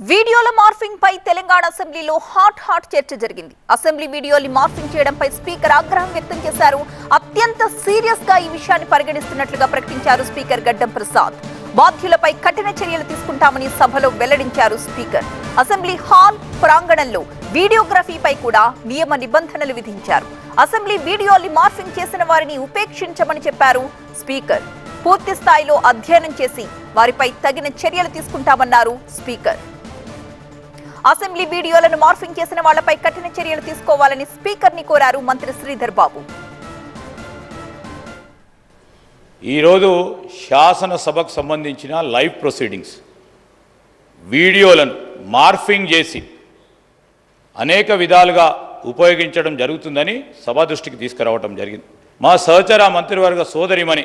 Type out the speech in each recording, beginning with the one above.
వీడియోల మార్ఫింగ్ పై తెలంగాణ అసెంబ్లీలో hot hot చర్చ జరిగింది. అసెంబ్లీ వీడియోని మార్ఫింగ్ చేయడంపై స్పీకర్ ఆగ్రహం వ్యక్తం చేశారు. అత్యంత సీరియస్గా ఈ విషయాన్ని పరిగణిస్తున్నట్లుగా ప్రకటించారు స్పీకర్ గడ్డం ప్రసాద్. బాధ్యులపై కఠిన చర్యలు తీసుకుంటామని సభలో వెల్లడించారు స్పీకర్. అసెంబ్లీ హాల్ ప్రాంగణంలో వీడియోగ్రఫీపై కూడా నియమ నిబంధనలు విధించారు. అసెంబ్లీ వీడియోల్ని మార్ఫింగ్ చేసిన వారిని ఉపేక్షించమని చెప్పారు స్పీకర్. పూర్తి స్థాయిలో అధ్యయనం చేసి వారిపై తగిన చర్యలు తీసుకుంటామన్నారు స్పీకర్. అసెంబ్లీ వీడియోలను మార్ఫింగ్ చేసిన వాళ్ళపై కఠిన చర్యలు తీసుకోవాలని స్పీకర్ని కోరారు మంత్రి శ్రీధర్ బాబు. ఈరోజు శాసనసభకు సంబంధించిన లైవ్ ప్రొసీడింగ్స్ వీడియోలను మార్ఫింగ్ చేసి అనేక విధాలుగా ఉపయోగించడం జరుగుతుందని సభ దృష్టికి తీసుకురావడం జరిగింది. మా సహచర మంత్రివర్గ సోదరిమణి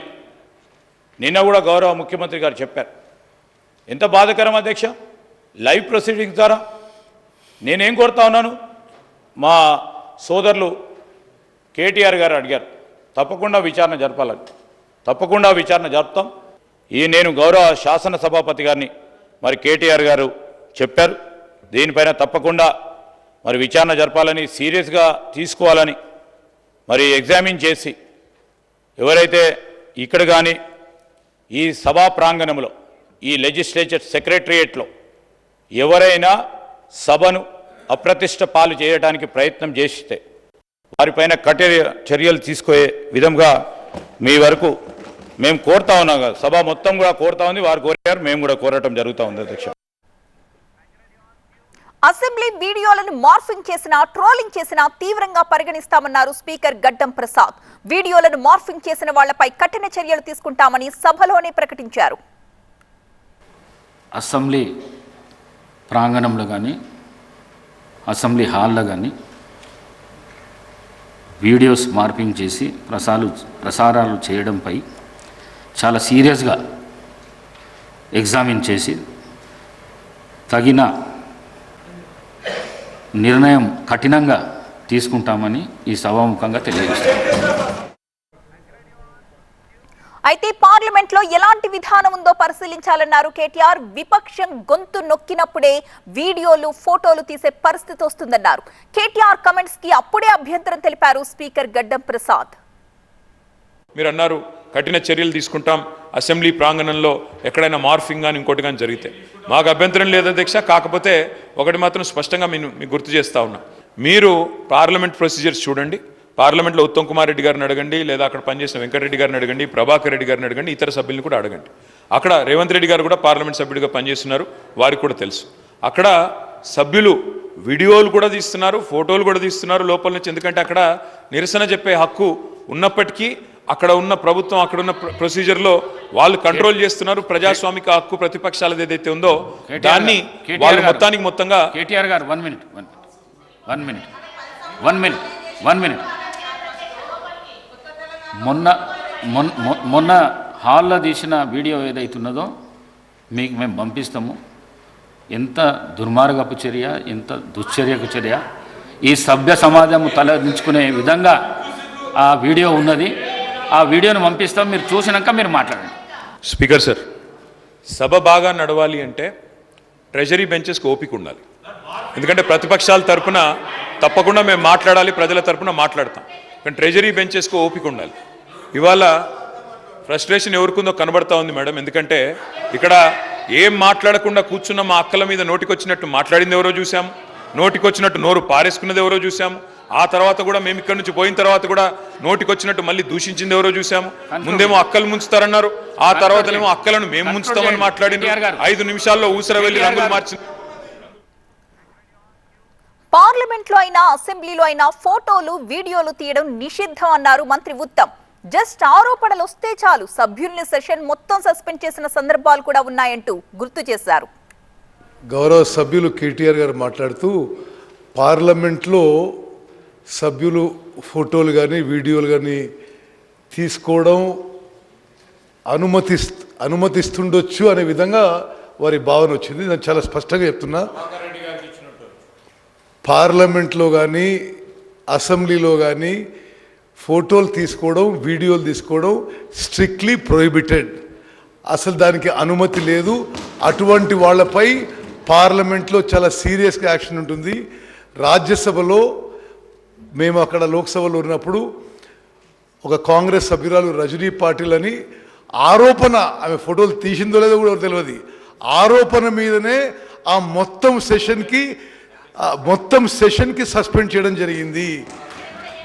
నిన్న కూడా గౌరవ ముఖ్యమంత్రి గారు చెప్పారు. ఎంత బాధకరం అధ్యక్ష? లైవ్ ప్రొసీడింగ్స్ ద్వారా నేనేం కోరుతా ఉన్నాను? మా సోదరులు కేటీఆర్ గారు అడిగారు. తప్పకుండా విచారణ జరపాలని. తప్పకుండా విచారణ జరుపుతాం. ఈ నేను గౌరవ శాసన సభాపతి గారిని మరి కేటీఆర్ గారు చెప్పారు. దీనిపైన తప్పకుండా మరి విచారణ జరపాలని సీరియస్గా తీసుకోవాలని మరి ఎగ్జామిన్ చేసి ఎవరైతే ఇక్కడ కానీ ఈ సభా ప్రాంగణంలో ఈ లెజిస్లేచర్ సెక్రటరియేట్లో ఎవరైనా సభను అప్రతిష్ట పాలు చేయడానికి ప్రయత్నం చేస్తే వారిపైన కఠిన చర్యలు తీసుకునే విధంగా మీ వరకు మేము కోరుతా ఉన్నాం కదా. సభ మొత్తం కూడా కోరుతా ఉంది. వారు కోరారు. మేము కూడా కోరటం జరుగుతూ ఉంది అధ్యక్ష. అసెంబ్లీ వీడియోలను మార్ఫింగ్ చేసిన ట్రోలింగ్ చేసిన తీవ్రంగా పరిగణిస్తామన్నారు స్పీకర్ గడ్డం ప్రసాద్. వీడియోలను మార్ఫింగ్ చేసిన వాళ్ళపై కఠిన చర్యలు తీసుకుంటామని సభలోనే ప్రకటించారు. అసెంబ్లీ ప్రాంగణంలో కానీ అసెంబ్లీ హాల్లో కానీ వీడియోస్ మార్పింగ్ చేసి ప్రసారాలు ప్రసారాలు చేయడంపై చాలా సీరియస్గా ఎగ్జామిన్ చేసి తగిన నిర్ణయం కఠినంగా తీసుకుంటామని ఈ సభాముఖంగా తెలియజేస్తాం అయితే పార్లమెంట్లో ఎలాంటి విధానం ఉందో పరిశీలించాలన్నారు కేటీఆర్. విపక్షం గొంతు నొక్కినప్పుడే వీడియోలు ఫోటోలు తీసే పరిస్థితి వస్తుందన్నారు. కేటీఆర్ కమెంట్స్కి అప్పుడే అభ్యంతరం తెలిపారు స్పీకర్ గడ్డం ప్రసాద్. మీరు అన్నారు కఠిన చర్యలు తీసుకుంటాం. అసెంబ్లీ ప్రాంగణంలో ఎక్కడైనా మార్ఫింగ్ కానీ ఇంకోటి కానీ జరిగితే. మాకు అభ్యంతరం లేదు అధ్యక్ష కాకపోతే ఒకటి మాత్రం స్పష్టంగా నేను మీకు గుర్తు చేస్తా ఉన్నా. మీరు పార్లమెంట్ ప్రొసీజర్స్ చూడండి. పార్లమెంట్లో ఉత్తమ్ కుమార్ రెడ్డి గారిని అడగండి లేదా అక్కడ పనిచేసిన వెంకటరెడ్డి గారిని అడగండి ప్రభాకర్ రెడ్డి గారిని అడగండి ఇతర సభ్యులను కూడా అడగండి అక్కడ రేవంత్ రెడ్డి గారు కూడా పార్లమెంట్ సభ్యుడిగా పనిచేస్తున్నారు వారికి కూడా తెలుసు అక్కడ సభ్యులు వీడియోలు కూడా తీస్తున్నారు ఫోటోలు కూడా తీస్తున్నారు లోపల నుంచి ఎందుకంటే అక్కడ నిరసన చెప్పే హక్కు ఉన్నప్పటికీ అక్కడ ఉన్న ప్రభుత్వం అక్కడ ఉన్న ప్ర- ప్రొసీజర్లో వాళ్ళు కంట్రోల్ చేస్తున్నారు ప్రజాస్వామిక హక్కు ప్రతిపక్షాలది ఏదైతే ఉందో దాన్ని వాళ్ళు. మొత్తానికి మొత్తంగా కేటీఆర్ గారు one minute one one minute one minute one minute మొన్న మొన్న హాల్లో తీసిన వీడియో ఏదైతున్నదో మీకు మేము పంపిస్తాము. ఎంత దుర్మార్గపు చర్య ఎంత దుశ్చర్యకు చర్య. ఈ సభ్య సమాజము తలదించుకునే విధంగా ఆ వీడియో ఉన్నది. ఆ వీడియోను పంపిస్తాం. మీరు చూసినాక మీరు మాట్లాడండి. స్పీకర్ సార్ సభ బాగా నడవాలి అంటే ట్రెజరీ బెంచెస్కి ఓపిక ఉండాలి. ఎందుకంటే ప్రతిపక్షాల తరపున తప్పకుండా మేము మాట్లాడాలి ప్రజల తరపున మాట్లాడతాం. కానీ ట్రెజరీ బెంచెస్కి ఓపిక ఉండాలి. ఇవాళ ఫ్రస్ట్రేషన్ ఎవరికుందో కనబడతా ఉంది మేడం. ఎందుకంటే ఇక్కడ ఏం మాట్లాడకుండా కూర్చున్న మా అక్కల మీద నోటికొచ్చినట్టు మాట్లాడింది ఎవరో చూసాం నోటికొచ్చినట్టు నోరు పారేసుకున్నది ఎవరో చూసాం ఆ తర్వాత కూడా మేము ఇక్కడ నుంచి పోయిన తర్వాత కూడా నోటికొచ్చినట్టు మళ్ళీ దూషించింది ఎవరో చూసాము ముందేమో అక్కలు ముంచుతారన్నారు. ఆ తర్వాతనేమో అక్కలను మేము ముంచుతామని మాట్లాడింది. ఐదు నిమిషాల్లో ఊసర వెళ్ళి రంగులు. మార్చింది. పార్లమెంట్లో అయినా అసెంబ్లీలో అయినా ఫోటోలు వీడియోలు తీయడం నిషిద్ధం అన్నారు మంత్రి ఉత్తమ్. జస్ట్ ఆరోపణలు వస్తే చాలు. సభ్యుల్ని సెషన్ మొత్తం సస్పెండ్ చేసిన సందర్భాలు కూడా ఉన్నాయంటూ గుర్తు చేశారు. గౌరవ సభ్యులు కేటీఆర్ గారు మాట్లాడుతూ పార్లమెంట్లో సభ్యులు ఫోటోలు కానీ వీడియోలు కానీ తీసుకోవడం అనుమతి అనుమతిస్తుండొచ్చు అనే విధంగా వారి భావన వచ్చింది. నేను చాలా స్పష్టంగా చెప్తున్నా. పార్లమెంట్లో కానీ అసెంబ్లీలో కానీ ఫోటోలు తీసుకోవడం వీడియోలు తీసుకోవడం స్ట్రిక్ట్లీ ప్రొహిబిటెడ్. అసలు దానికి అనుమతి లేదు. అటువంటి వాళ్ళపై పార్లమెంట్లో చాలా సీరియస్గా యాక్షన్ ఉంటుంది. రాజ్యసభలో మేము అక్కడ లోక్సభలో ఉన్నప్పుడు ఒక కాంగ్రెస్ సభ్యురాలు రజనీ పాటిల్ అని ఆరోపణ ఆమె ఫోటోలు తీసిందో లేదో కూడా తెలియదు. ఆరోపణ మీదనే ఆ మొత్తం సెషన్కి మొత్తం సెషన్కి సస్పెండ్ చేయడం జరిగింది.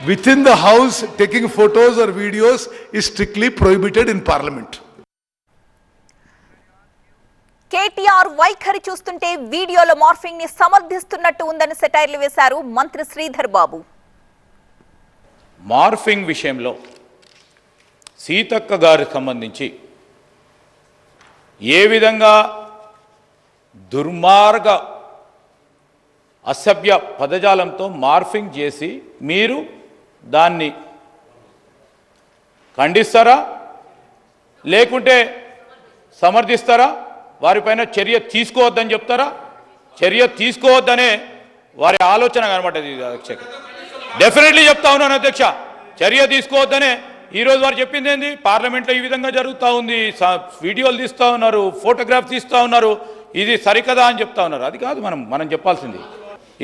With in the house taking photos or videos ఈ strictly prohibited in parliament KTR వైఖరి చూస్తుంటే వీడియోలో మార్ఫింగ్ని సమర్థిస్తున్నట్టు ఉందని సెటైర్లు వేశారు మంత్రి శ్రీధర్ బాబు. మార్ఫింగ్ విషయంలో సీతక్క గారికి సంబంధించి ఏ విధంగా దుర్మార్గ అసభ్య పదజాలంతో మార్ఫింగ్ చేసి మీరు దాన్ని ఖండిస్తారా? లేకుంటే సమర్థిస్తారా? వారిపైన చర్య తీసుకోవద్దని చెప్తారా? చర్య తీసుకోవద్దనే వారి ఆలోచన అనమాట అధ్యక్ష. డెఫినెట్లీ చెప్తా ఉన్నాను అధ్యక్ష. చర్య తీసుకోవద్దనే ఈరోజు వారు చెప్పింది ఏంది? పార్లమెంట్లో ఈ విధంగా జరుగుతూ ఉంది. వీడియోలు తీస్తూ ఉన్నారు ఫోటోగ్రాఫ్ తీస్తూ ఉన్నారు. ఇది సరికదా అని చెప్తా ఉన్నారు. అది కాదు మనం మనం చెప్పాల్సింది.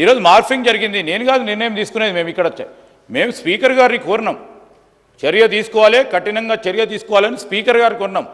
ఈరోజు మార్ఫింగ్ జరిగింది. నేను కాదు నిర్ణయం తీసుకునేది మేము ఇక్కడ మేము స్పీకర్ గారిని కోరినాం. చర్య తీసుకోవాలి కఠినంగా చర్య తీసుకోవాలని స్పీకర్ గారు కొన్నాం